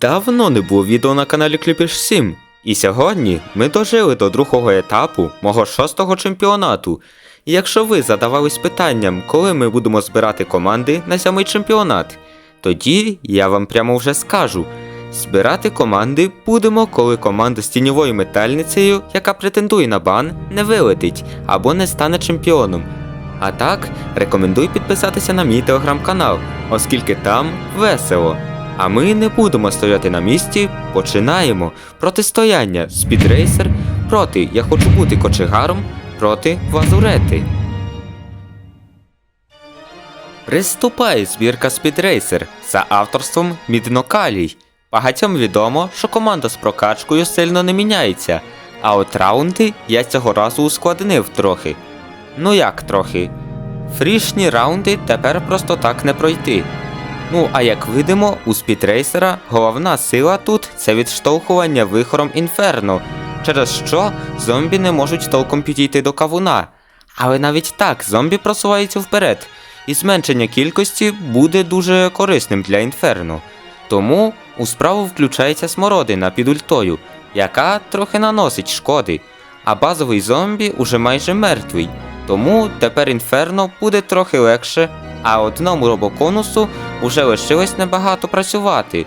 Давно не було відео на каналі Кліпіш 7, і сьогодні ми дожили до другого етапу мого шостого чемпіонату. І якщо ви задавались питанням, коли ми будемо збирати команди на сьомий чемпіонат, тоді я вам прямо вже скажу. Збирати команди будемо, коли команда з тіньовою метальницею, яка претендує на бан, не вилетить або не стане чемпіоном. А так, рекомендую підписатися на мій телеграм-канал, оскільки там весело. А ми не будемо стояти на місці, починаємо протистояння Спідрейсер проти Я хочу бути кочегаром проти Вазурети. Приступає збірка Спідрейсер за авторством Міднокалій. Багатьом відомо, що команда з прокачкою сильно не міняється, а от раунди я цього разу ускладнив трохи. Ну як трохи? Фрішні раунди тепер просто так не пройти. Ну, а як видимо, у спідрейсера головна сила тут це відштовхування вихором інферно, через що зомбі не можуть толком підійти до кавуна. Але навіть так зомбі просуваються вперед, і зменшення кількості буде дуже корисним для інферно. Тому у справу включається смородина під ультою, яка трохи наносить шкоди, а базовий зомбі уже майже мертвий. Тому тепер інферно буде трохи легше, а одному робоконусу уже лишилось небагато працювати.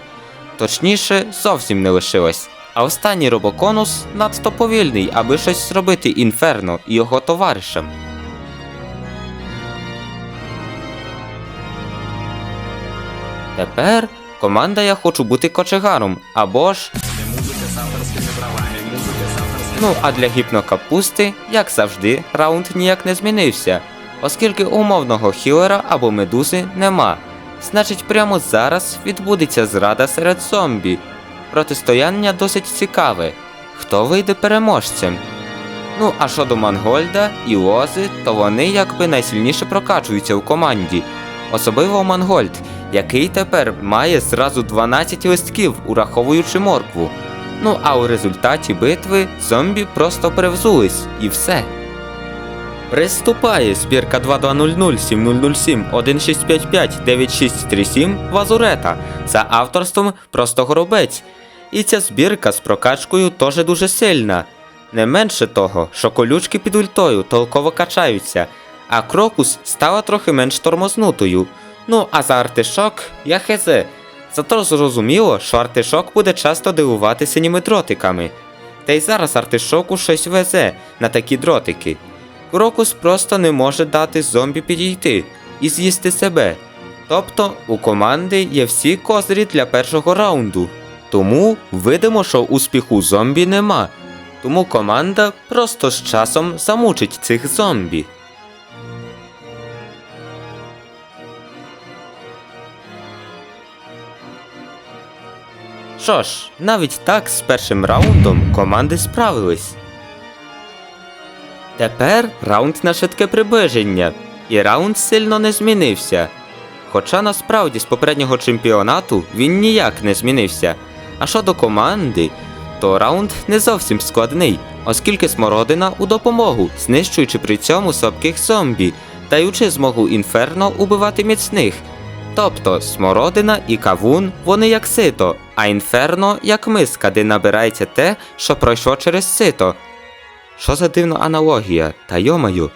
Точніше, зовсім не лишилось. А останній робоконус надто повільний, аби щось зробити інферно і його товаришам. Тепер команда Я хочу бути кочегаром або ж. Ну, а для гіпнокапусти, як завжди, раунд ніяк не змінився, оскільки умовного хілера або медузи нема. Значить, прямо зараз відбудеться зрада серед зомбі. Протистояння досить цікаве. Хто вийде переможцем? Ну, а щодо Мангольда і Лози, то вони якби найсильніше прокачуються у команді. Особливо Мангольд, який тепер має зразу 12 листків, ураховуючи моркву. Ну а у результаті битви зомбі просто перевзулись і все. Приступає збірка 2200 7007 1655 9637 Вазурета за авторством Просто Горобець. І ця збірка з прокачкою теж дуже сильна. Не менше того, що колючки під ультою толково качаються, а крокус стала трохи менш тормознутою. Ну а за артишок я хезе. Зато зрозуміло, що артишок буде часто дивувати синіми дротиками. Та й зараз артишоку щось везе на такі дротики. Крокус просто не може дати зомбі підійти і з'їсти себе. Тобто у команди є всі козирі для першого раунду. Тому видимо, що успіху зомбі нема. Тому команда просто з часом замучить цих зомбі. Що ж, навіть так з першим раундом команди справились. Тепер раунд на швидке приближення, і раунд сильно не змінився. Хоча насправді з попереднього чемпіонату він ніяк не змінився. А щодо команди, то раунд не зовсім складний, оскільки смородина у допомогу, знищуючи при цьому слабких зомбі, даючи змогу інферно убивати міцних. Тобто смородина і кавун вони як сито, а інферно як миска, де набирається те, що пройшло через сито. Що за дивна аналогія, та йомаю.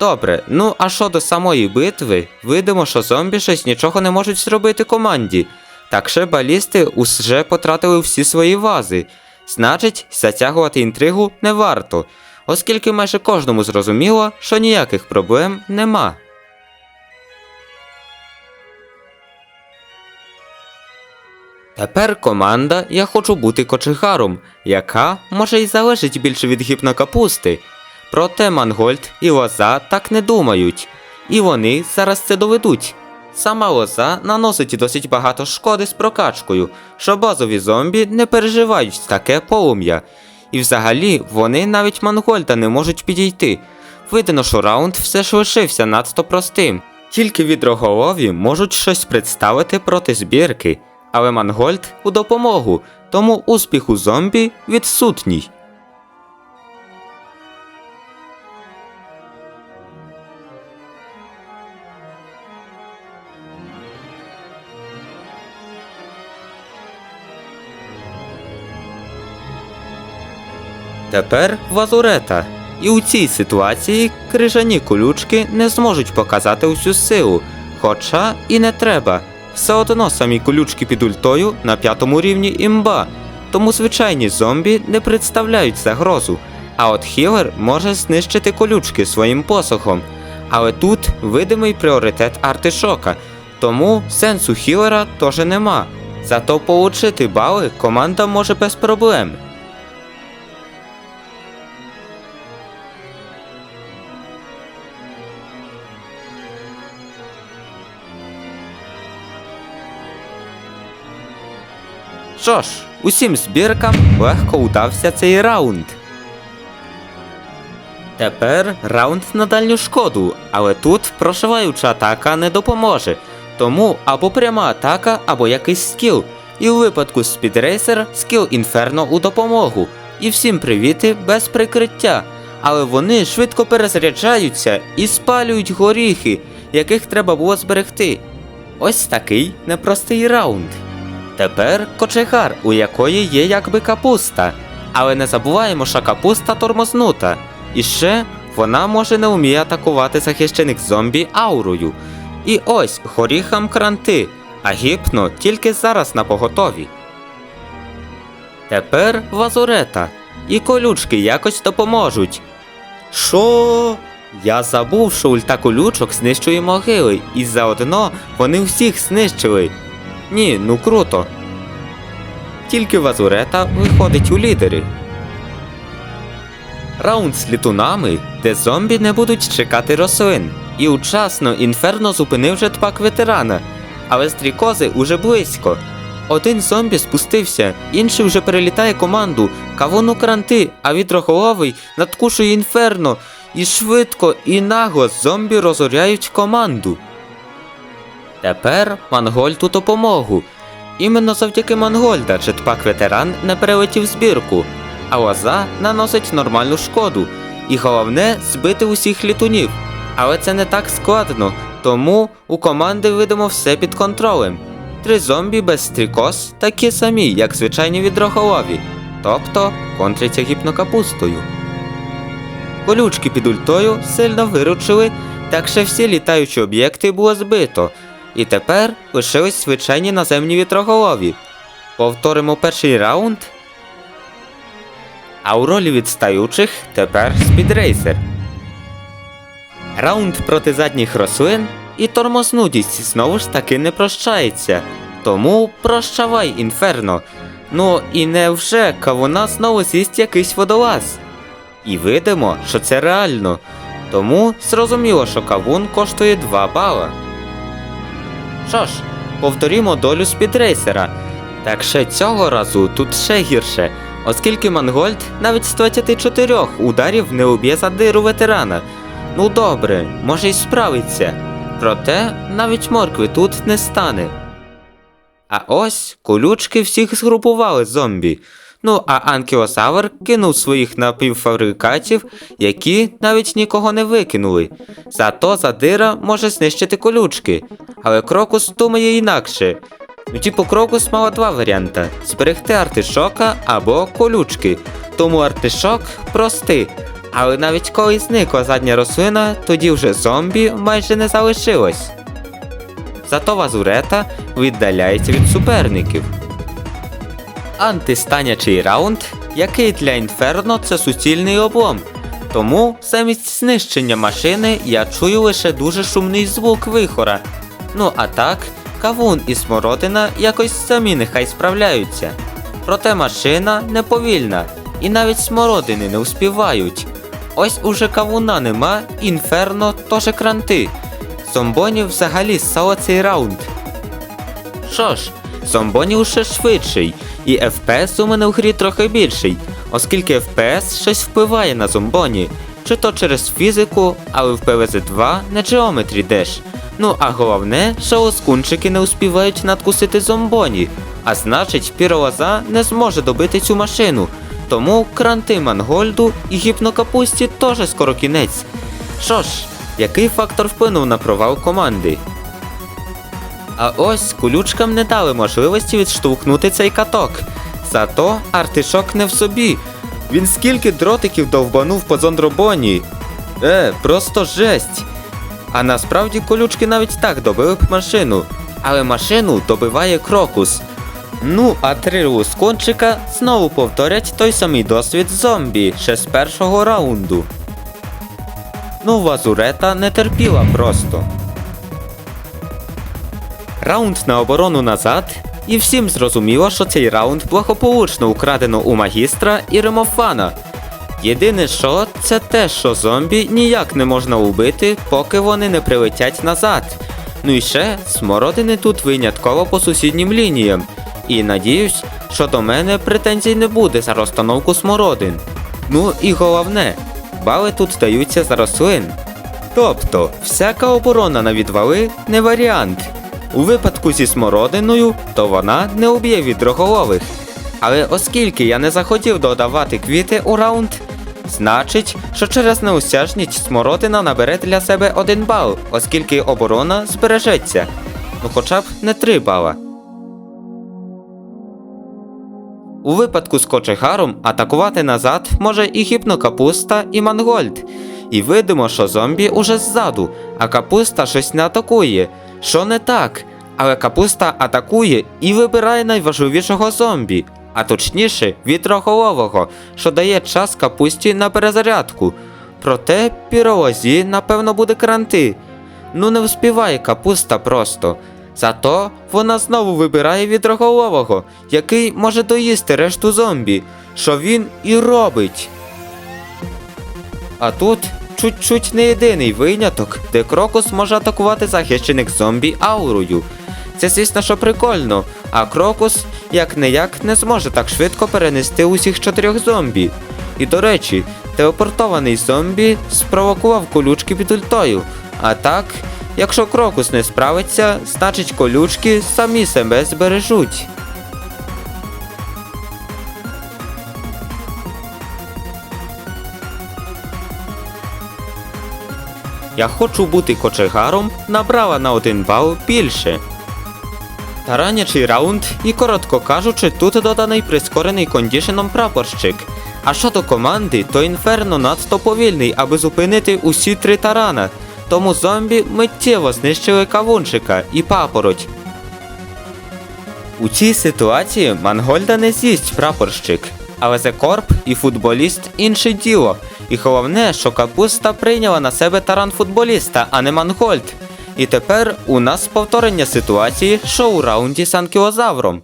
Добре, ну а щодо самої битви, видимо, що зомбі щось нічого не можуть зробити команді. Так ще балісти уже потратили всі свої вази. Значить, затягувати інтригу не варто, оскільки майже кожному зрозуміло, що ніяких проблем нема. Тепер команда Я хочу бути кочегаром, яка може й залежить більше від гіпнокапусти. Проте Мангольд і Лоза так не думають, і вони зараз це доведуть. Сама лоза наносить досить багато шкоди з прокачкою, що базові зомбі не переживають таке полум'я. І взагалі вони навіть Мангольда не можуть підійти. Видно, що раунд все ж лишився надто простим. Тільки відроголові можуть щось представити проти збірки, але Мангольд у допомогу, тому успіх у зомбі відсутній. Тепер вазурета. І у цій ситуації крижані колючки не зможуть показати усю силу, хоча і не треба. Все одно самі колючки під ультою на п'ятому рівні імба. Тому звичайні зомбі не представляють загрозу. А от хілер може знищити колючки своїм посохом. Але тут видимий пріоритет артишока, тому сенсу хілера теж нема. Зато получити бали команда може без проблем. Що ж, усім збіркам легко удався цей раунд. Тепер раунд на дальню шкоду, але тут прошиваюча атака не допоможе. Тому або пряма атака, або якийсь скіл. І у випадку спідрейсер скіл інферно у допомогу. І всім привіти без прикриття. Але вони швидко перезаряджаються і спалюють горіхи, яких треба було зберегти. Ось такий непростий раунд. Тепер кочегар, у якої є якби капуста. Але не забуваємо, що капуста тормознута. І ще вона може не вміє атакувати захищених зомбі аурою. І ось горіхам кранти, а гіпно тільки зараз на поготові. Тепер вазурета. І колючки якось допоможуть. Що? Я забув, що ульта колючок знищує могили, і заодно вони всіх знищили. Ні, ну круто. Тільки Вазурета виходить у лідери. Раунд з літунами, де зомбі не будуть чекати рослин. І учасно інферно зупинив жетпак ветерана, але стрікози уже близько. Один зомбі спустився, інший вже перелітає команду, кавуну кранти, а вітроголовий надкушує інферно, і швидко і нагло зомбі розоряють команду. Тепер Мангольд у допомогу. Іменно завдяки Мангольда жетпак ветеран не перелетів збірку, а лоза наносить нормальну шкоду. І головне збити усіх літунів. Але це не так складно, тому у команди видимо все під контролем. Три зомбі без стрікоз такі самі, як звичайні відроголові, тобто контряться гіпнокапустою. Колючки під ультою сильно виручили, так що всі літаючі об'єкти було збито. І тепер лишились звичайні наземні вітроголові. Повторимо перший раунд. А у ролі відстаючих тепер спідрейсер. Раунд проти задніх рослин і тормознутість знову ж таки не прощається. Тому прощавай, інферно. Ну і невже кавуна знову з'їсть якийсь водолаз? І видимо, що це реально. Тому зрозуміло, що кавун коштує 2 бала. Що ж, повторімо долю спідрейсера. Так ще цього разу тут ще гірше, оскільки Мангольд навіть з 24 ударів не уб'є задиру ветерана. Ну добре, може й справиться. Проте навіть моркви тут не стане. А ось колючки всіх згрупували зомбі. Ну а анкілосавр кинув своїх напівфабрикатів, які навіть нікого не викинули. Зато задира може знищити колючки, але крокус думає інакше. Ну, типу, крокус мала два варіанти: зберегти артишока або колючки. Тому артишок простий. Але навіть коли зникла задня рослина, тоді вже зомбі майже не залишилось. Зато Вазурета віддаляється від суперників. Антистанячий раунд, який для інферно це суцільний облом. Тому замість знищення машини я чую лише дуже шумний звук вихора. Ну а так, кавун і смородина якось самі нехай справляються. Проте машина неповільна, і навіть смородини не успівають. Ось уже кавуна нема, інферно теж кранти. Зомбонів взагалі ссало цей раунд. Що ж, зомбонів ще швидший, і FPS у мене в грі трохи більший, оскільки FPS щось впливає на зомбоні, чи то через фізику, але в PvZ 2 не Geometry Dash. Ну а головне, що лоскунчики не успівають надкусити зомбоні, а значить піролоза не зможе добити цю машину. Тому кранти Мангольду і гіпнокапусті теж скоро кінець. Що ж, який фактор вплинув на провал команди? А ось колючкам не дали можливості відштовхнути цей каток. Зато артишок не в собі. Він скільки дротиків довбанув по зондробоні. Е, просто жесть. А насправді колючки навіть так добили б машину. Але машину добиває крокус. Ну, а три лускончика знову повторять той самий досвід зомбі ще з першого раунду. Ну, Вазурета не терпіла просто. Раунд на оборону назад, і всім зрозуміло, що цей раунд благополучно украдено у магістра і ремофана. Єдине що, це те, що зомбі ніяк не можна убити, поки вони не прилетять назад. Ну і ще смородини тут винятково по сусіднім лініям. І надіюсь, що до мене претензій не буде за розстановку смородин. Ну і головне, бали тут даються за рослин. Тобто, всяка оборона на відвали не варіант. У випадку зі смородиною, то вона не уб'є відроголових. Але оскільки я не захотів додавати квіти у раунд, значить, що через неусяжність смородина набере для себе один бал, оскільки оборона збережеться. Ну хоча б не три бала. У випадку з кочегаром атакувати назад може і гіпнокапуста, і мангольд. І видимо, що зомбі уже ззаду, а капуста щось не атакує. Що не так? Але капуста атакує і вибирає найважливішого зомбі, а точніше вітроголового, що дає час капусті на перезарядку. Проте піролозі, напевно, буде кранти. Ну не вспіває капуста просто. Зато вона знову вибирає відроголового, який може доїсти решту зомбі, що він і робить. А тут чуть-чуть не єдиний виняток, де крокус може атакувати захищених зомбі аурою. Це, звісно, що прикольно, а крокус як не як не зможе так швидко перенести усіх чотирьох зомбі. І до речі, телепортований зомбі спровокував колючки під ультою. А так, якщо крокус не справиться, значить колючки самі себе збережуть. Я хочу бути кочегаром набрала на один бал більше. Таранячий раунд і, коротко кажучи, тут доданий прискорений кондішеном прапорщик. А щодо команди, то інферно надто повільний, аби зупинити усі три тарана. Тому зомбі миттєво знищили кавунчика і папороть. У цій ситуації Мангольда не з'їсть прапорщик, але Зекорп і футболіст інше діло. І головне, що капуста прийняла на себе таран футболіста, а не Мангольд. І тепер у нас повторення ситуації, що у раунді з анкілозавром.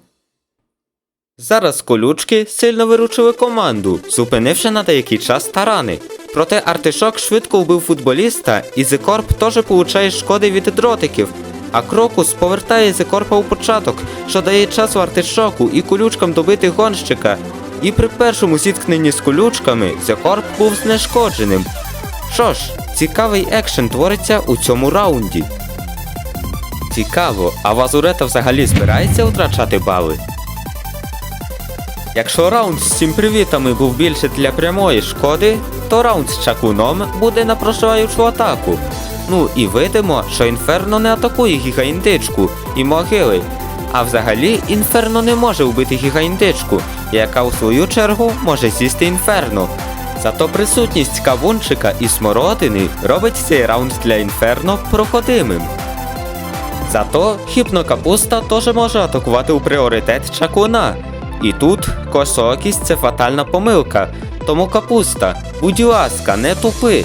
Зараз колючки сильно виручили команду, зупинивши на деякий час тарани. Проте артишок швидко вбив футболіста, і Зекорп теж получає шкоди від дротиків. А Крокус повертає Зекорпа у початок, що дає часу артишоку і колючкам добити гонщика. І при першому зіткненні з колючками Зекорп був знешкодженим. Що ж, цікавий екшен твориться у цьому раунді. Цікаво, а Вазурета взагалі збирається втрачати бали? Якщо раунд з цим привітами був більше для прямої шкоди, то раунд з чакуном буде на прошиваючу атаку. Ну і видимо, що інферно не атакує гігаіндичку і могили. А взагалі інферно не може вбити гігаіндичку, яка у свою чергу може з'їсти інферно. Зато присутність кавунчика і смородини робить цей раунд для інферно проходимим. Зато хіпнокапуста теж може атакувати у пріоритет чакуна. І тут косоокість це фатальна помилка. Тому капуста, будь ласка, не тупи.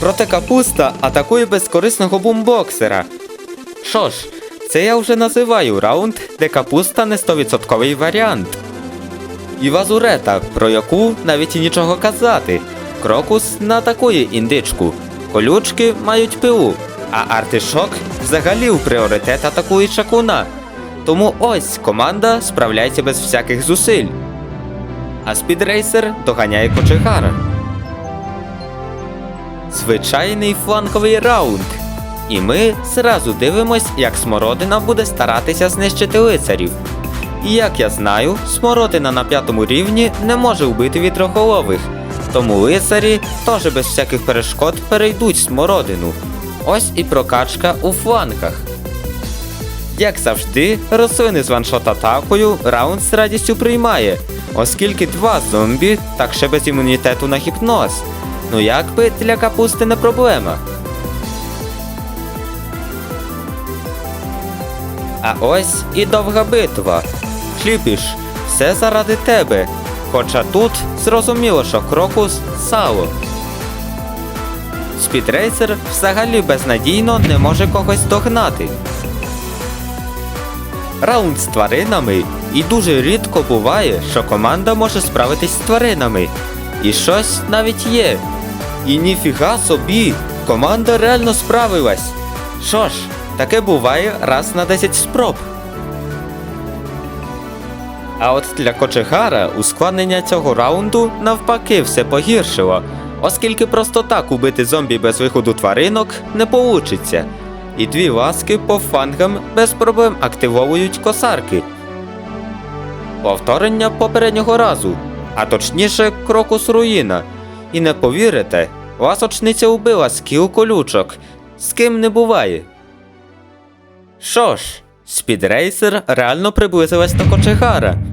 Проте капуста атакує безкорисного бумбоксера. Що ж, це я вже називаю раунд, де капуста не 100% варіант. І вазурета, про яку навіть і нічого казати. Крокус атакує індичку. Колючки мають пилу, а артишок взагалі у пріоритет атакує чакуна. Тому ось команда справляється без всяких зусиль. А спідрейсер доганяє кочегара. Звичайний фланковий раунд. І ми зразу дивимось, як смородина буде старатися знищити лицарів. І як я знаю, смородина на п'ятому рівні не може вбити вітроголових, тому лицарі теж без всяких перешкод перейдуть смородину. Ось і прокачка у флангах. Як завжди, рослини з ваншот атакою раунд з радістю приймає. оскільки два зомбі так ще без імунітету на гіпноз. Ну якби для капусти не проблема. А ось і довга битва. Хліпіш, все заради тебе. Хоча тут зрозуміло, що крокус сало. Спідрейсер взагалі безнадійно не може когось догнати. Раунд з тваринами, і дуже рідко буває, що команда може справитись з тваринами. І щось навіть є. І ніфіга собі, команда реально справилась. Що ж, таке буває раз на 10 спроб. А от для Кочегара ускладнення цього раунду навпаки все погіршило, оскільки просто так убити зомбі без виходу тваринок не получиться. І дві ласки по фангам без проблем активовують косарки. Повторення попереднього разу, а точніше крокус руїна. І не повірите, ласочниця убила скіл колючок, з ким не буває. Що ж, спідрейсер реально приблизилась до Кочегара.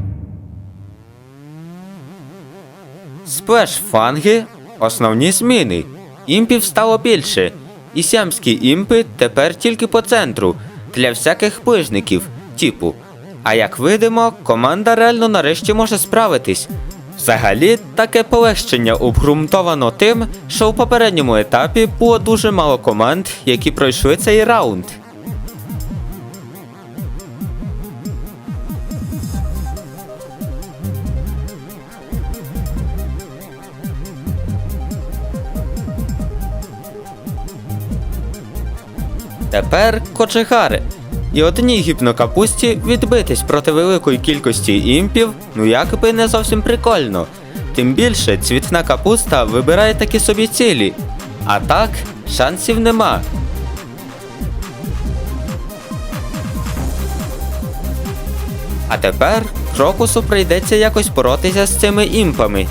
Сплеш фанги основні зміни. Імпів стало більше. І сямські імпи тепер тільки по центру, для всяких ближників, типу. А як видимо, команда реально нарешті може справитись. Взагалі, таке полегшення обґрунтовано тим, що у попередньому етапі було дуже мало команд, які пройшли цей раунд. Тепер кочегари. І одній гіпнокапусті відбитись проти великої кількості імпів, ну якби не зовсім прикольно. Тим більше цвітна капуста вибирає такі собі цілі. А так, шансів нема. А тепер Крокусу прийдеться якось боротися з цими імпами.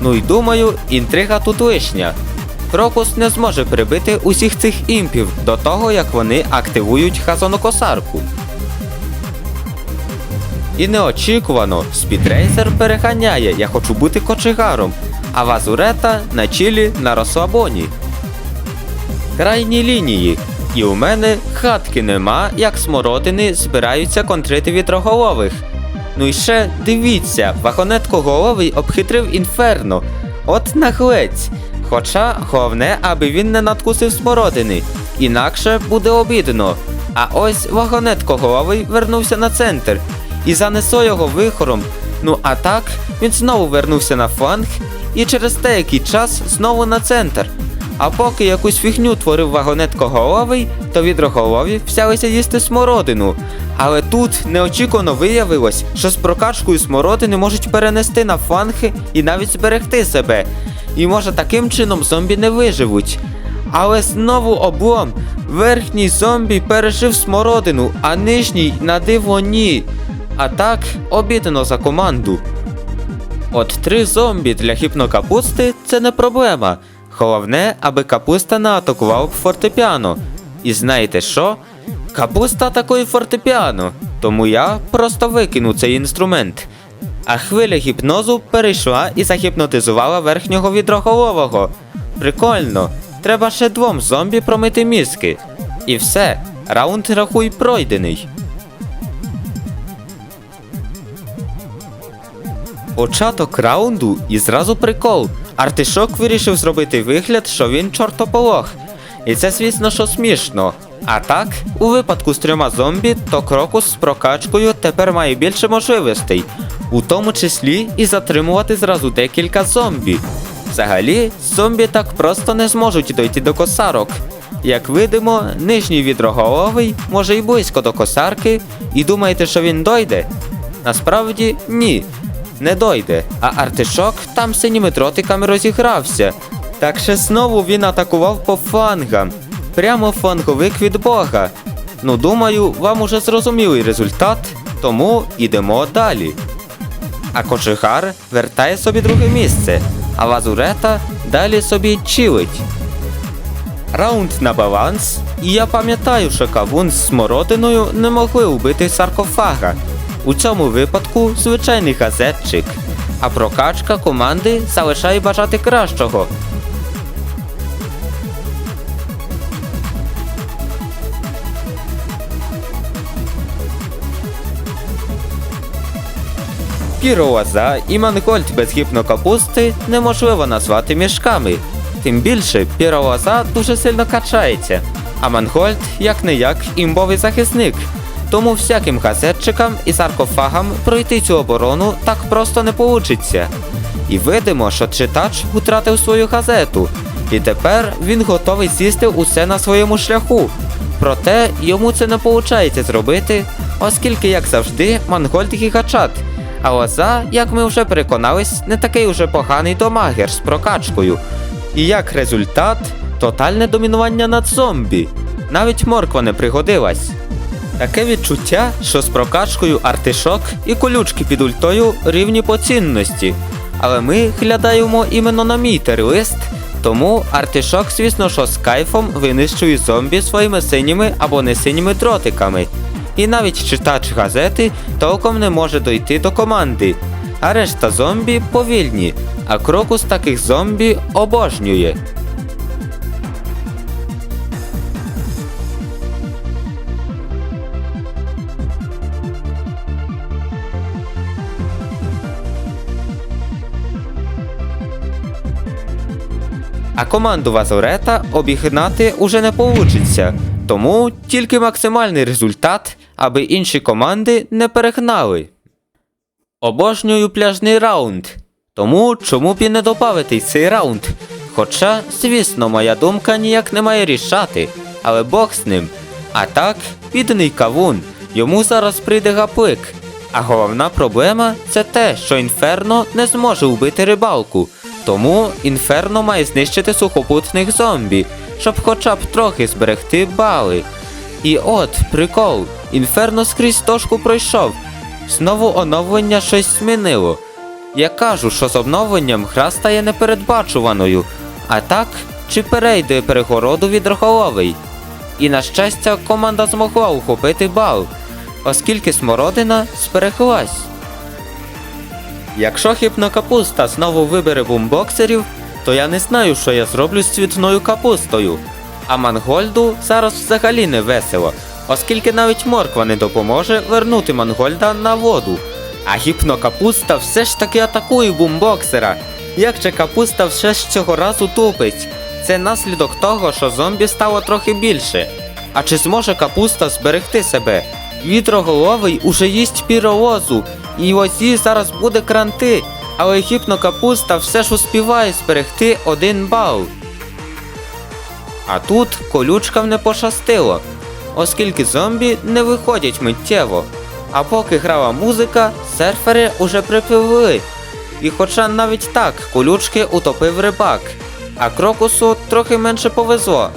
Ну і думаю, інтрига тут лишня. Крокус не зможе прибити усіх цих імпів до того, як вони активують газонокосарку. І неочікувано спідрейсер переганяє Я хочу бути кочегаром, а Вазурета на чилі на розслабоні. Крайні лінії. І у мене хатки нема, як смородини збираються контрити вітроголових. Ну і ще дивіться, вагонеткоголовий обхитрив інферно. От наглець. Хоча головне, аби він не надкусив смородини, інакше буде обідно. А ось вагонеткоголовий вернувся на центр і занесло його вихором. Ну а так він знову вернувся на фланг і через деякий час знову на центр. А поки якусь фігню творив вагонеткоголовий, то відроголові взялися їсти смородину. Але тут неочікувано виявилось, що з прокачкою смородини можуть перенести на фланги і навіть зберегти себе. І може таким чином зомбі не виживуть. Але знову облом. Верхній зомбі пережив смородину, а нижній на диво ні. А так обідно за команду. От три зомбі для гіпнокапусти це не проблема. Головне, аби капуста не атакував фортепіано. І знаєте що? Капуста атакує фортепіано, тому я просто викину цей інструмент. А хвиля гіпнозу перейшла і загіпнотизувала верхнього відроголового. Прикольно, треба ще двом зомбі промити мізки. І все, раунд рахуй пройдений. Початок раунду і зразу прикол. Артишок вирішив зробити вигляд, що він чортополох. І це, звісно, що смішно. А так, у випадку з трьома зомбі, то крокус з прокачкою тепер має більше можливостей, у тому числі і затримувати зразу декілька зомбі. Взагалі, зомбі так просто не зможуть дойти до косарок. Як видимо, нижній відроголовий може і близько до косарки, і думаєте, що він дойде? Насправді ні, не дойде, а артишок там синіми дротиками розігрався. Так ще знову він атакував по флангам. Прямо фланговик від Бога. Ну, думаю, вам уже зрозумілий результат, тому ідемо далі. А кочегар вертає собі друге місце, а Лазурета далі собі чилить. Раунд на баланс, і я пам'ятаю, що кавун з смородиною не могли убити саркофага. У цьому випадку звичайний газетчик. А прокачка команди залишає бажати кращого. Піроаза і Мангольд без гіпнокапусти неможливо назвати мішками. Тим більше піроаза дуже сильно качається, а Мангольд як не як імбовий захисник. Тому всяким газетчикам і саркофагам пройти цю оборону так просто не получиться. І видимо, що читач втратив свою газету, і тепер він готовий з'їсти усе на своєму шляху. Проте йому це не виходить зробити, оскільки, як завжди, Мангольд гігачат. А Лоза, як ми вже переконались, не такий уже поганий домагер з прокачкою. І як результат, тотальне домінування над зомбі. Навіть морква не пригодилась. Таке відчуття, що з прокачкою артишок і колючки під ультою рівні по цінності. Але ми глядаємо іменно на мій терлист, тому артишок, звісно, що з кайфом винищує зомбі своїми синіми або не синіми дротиками. І навіть читач газети толком не може дойти до команди. А решта зомбі повільні, а крокус таких зомбі обожнює. А команду Вазорета обігнати уже не получиться, тому тільки максимальний результат, аби інші команди не перегнали. Обожнюю пляжний раунд, тому чому б і не добавити цей раунд? Хоча, звісно, моя думка ніяк не має рішати, але Бог з ним. А так, підданий кавун, йому зараз прийде гаплик. А головна проблема це те, що інферно не зможе вбити рибалку. Тому інферно має знищити сухопутних зомбі, щоб хоча б трохи зберегти бали. І от, прикол, інферно скрізь дошку пройшов. Знову оновлення щось змінило. Я кажу, що з оновленням гра стає непередбачуваною. А так, чи перейде перегороду від рахоловий? І на щастя, команда змогла ухопити бал, оскільки смородина збереглась. Якщо хіпна капуста знову вибере бумбоксерів, то я не знаю, що я зроблю з цвітною капустою. А Мангольду зараз взагалі не весело, оскільки навіть морква не допоможе вернути Мангольда на воду. А гіпнокапуста все ж таки атакує бумбоксера. Як же капуста все ж цього разу тупить? Це наслідок того, що зомбі стало трохи більше. А чи зможе капуста зберегти себе? Вітроголовий уже їсть піролозу, і ось зараз буде кранти, але гіпнокапуста все ж успіває зберегти один бал. А тут колючкам не пощастило, оскільки зомбі не виходять миттєво. А поки грала музика, серфери уже припливли. І хоча навіть так колючки утопив рибак, а крокусу трохи менше повезло.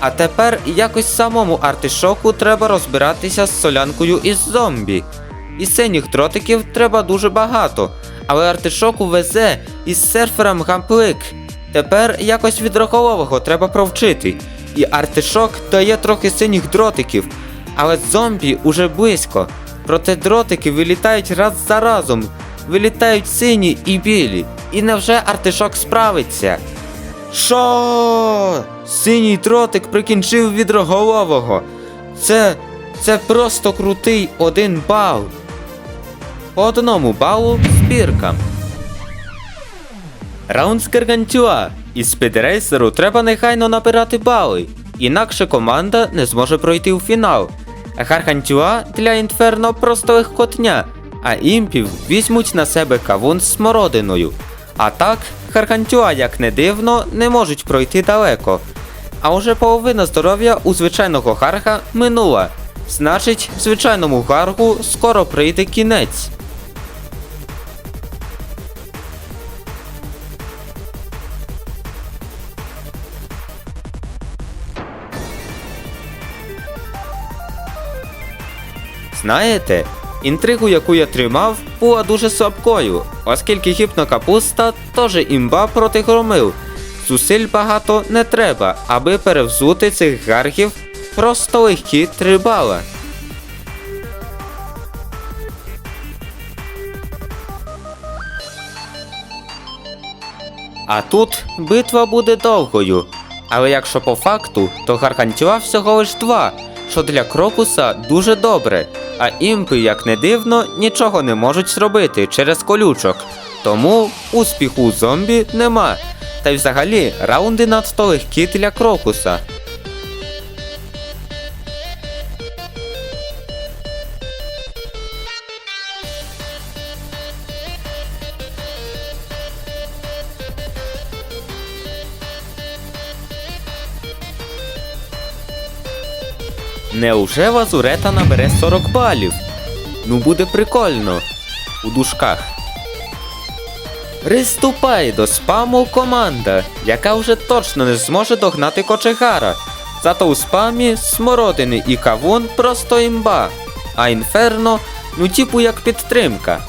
А тепер якось самому артишоку треба розбиратися з солянкою із зомбі. І синіх дротиків треба дуже багато, але артишоку везе із серфером гаплик. Тепер якось від рахолового треба провчити. І артишок дає трохи синіх дротиків, але зомбі уже близько. Проте дротики вилітають раз за разом, вилітають сині і білі. І невже артишок справиться? Що? Синій дротик прикінчив відроголового. Це. це просто крутий один бал. По одному балу збірка. Раунд з Гаргантюа. Із спідрейсеру треба негайно набирати бали, інакше команда не зможе пройти у фінал. Гаргантюа для інферно просто легкотня, а імпів візьмуть на себе кавун з смородиною. А так, Гаргантюа, як не дивно, не можуть пройти далеко. А уже половина здоров'я у звичайного гарга минула. Значить, звичайному гаргу скоро прийде кінець. Знаєте, інтригу, яку я тримав, була дуже слабкою, оскільки гіпна капуста теж імба проти громил. Зусиль багато не треба, аби перевзути цих гаргів просто легкі три бала. А тут битва буде довгою. Але якщо по факту, то гаргантіла всього лиш два, що для крокуса дуже добре. А імпи, як не дивно, нічого не можуть зробити через колючок. Тому успіху у зомбі нема. Та й взагалі раунди надто легкі для крокуса. Неуже Вазурета набере 40 балів? Ну буде прикольно. У дужках. Приступай до спаму команда, яка вже точно не зможе догнати кочегара. Зато у спамі смородини і кавун просто імба, а інферно ну типу як підтримка.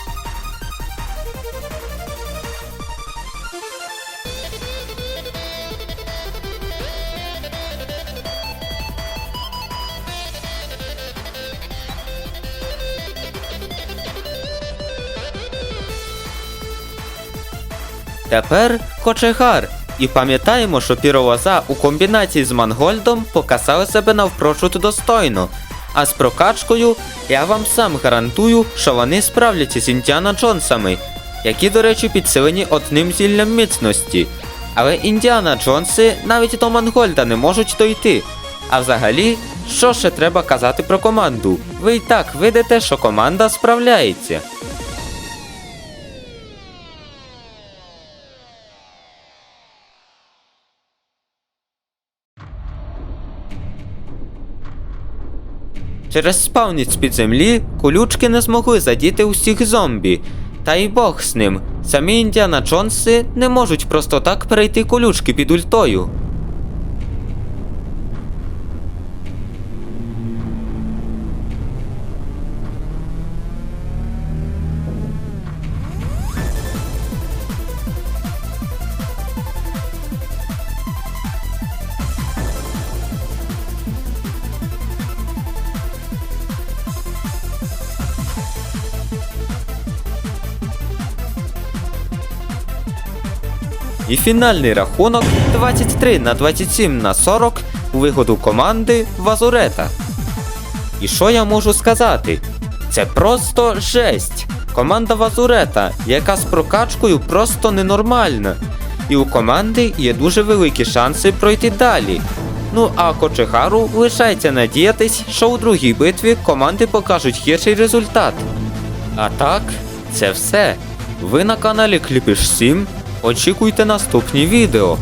Тепер кочегар. І пам'ятаємо, що піровоза у комбінації з Мангольдом показали себе навпрочуд достойно. А з прокачкою я вам сам гарантую, що вони справляться з Індіана Джонсами, які, до речі, підсилені одним зіллям міцності. Але Індіана Джонси навіть до Мангольда не можуть дойти. А взагалі, що ще треба казати про команду? Ви й так видите, що команда справляється. Через спавність з-під землі колючки не змогли задіти усіх зомбі. Та й Бог з ним. Самі Індіана Джонси не можуть просто так перейти колючки під ультою. І фінальний рахунок 23 на 27 на 40 у вигоду команди Вазурета. І що я можу сказати? Це просто жесть. Команда Вазурета, яка з прокачкою просто ненормальна. І у команди є дуже великі шанси пройти далі. Ну а Кочегару лишається надіятись, що у другій битві команди покажуть гірший результат. А так, це все. Ви на каналі Кліпіш 7. Очікуйте наступні відео.